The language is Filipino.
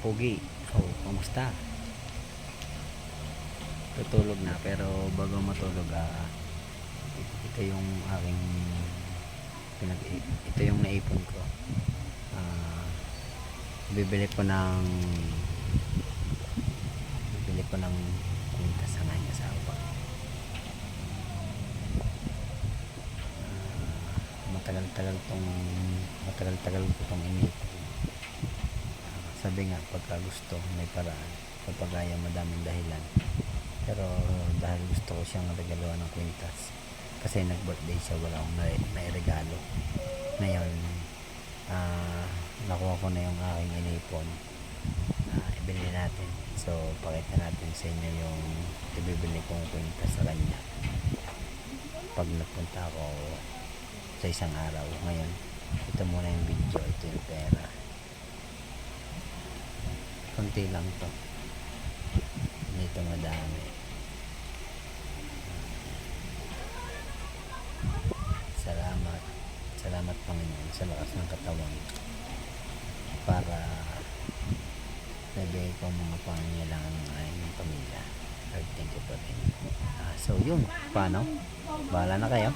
Pogi. Oh, kamusta? Tutulog na pero bago matulog ah, ito yung aking pinag ito yung naipon ko. Ah, bibili ko ng bibili ko ng kwinta sa ngayon asawa. Ah, matagal-tagal tong matagal-tagal ko tong inipon sabi nga pagka gusto may paraan kapag kaya madaming dahilan. Pero dahil gusto ko siyang regaluhan ng kwintas kasi nag birthday siya wala akong na, nairegalo. Ngayon ah nakuha ko na yung aking inipon uh, ibili natin. So pakita natin sa inyo yung ibibili kong kwintas sa kanya. Pag nagpunta ako sa isang araw ngayon ito muna yung video ito yung pera konti lang to. Dito madami. Salamat. Salamat Panginoon sa lakas ng katawan. Para nabigay ko mga pangangailangan ng aking pamilya. Lord thank you po rin Ah, so yun. Paano? Bahala na kayo